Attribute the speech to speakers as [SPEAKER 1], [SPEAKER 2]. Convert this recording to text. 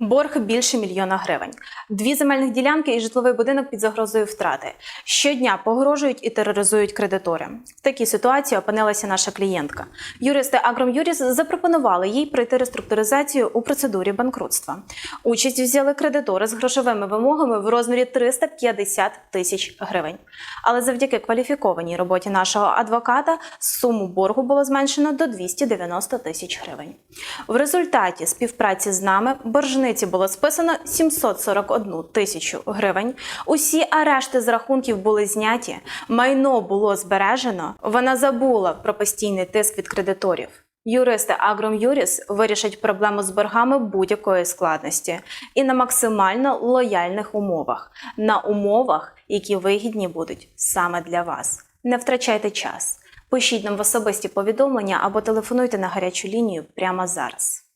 [SPEAKER 1] Борг більше мільйона гривень. Дві земельних ділянки і житловий будинок під загрозою втрати. Щодня погрожують і тероризують кредитори. В такій ситуації опинилася наша клієнтка. Юристи Агром'Юріс запропонували їй пройти реструктуризацію у процедурі банкрутства. Участь взяли кредитори з грошовими вимогами в розмірі 350 тисяч гривень. Але завдяки кваліфікованій роботі нашого адвоката суму боргу було зменшено до 290 тисяч гривень. В результаті співпраці з нами боржниці було списано 741 тисячу гривень. Усі арешти з рахунків були зняті, майно було збережено. Вона забула про постійний тиск від кредиторів. Юристи Агром'Юріс вирішать проблему з боргами будь-якої складності і на максимально лояльних умовах, на умовах, які вигідні будуть саме для вас. Не втрачайте час. Пишіть нам в особисті повідомлення або телефонуйте на гарячу лінію прямо зараз.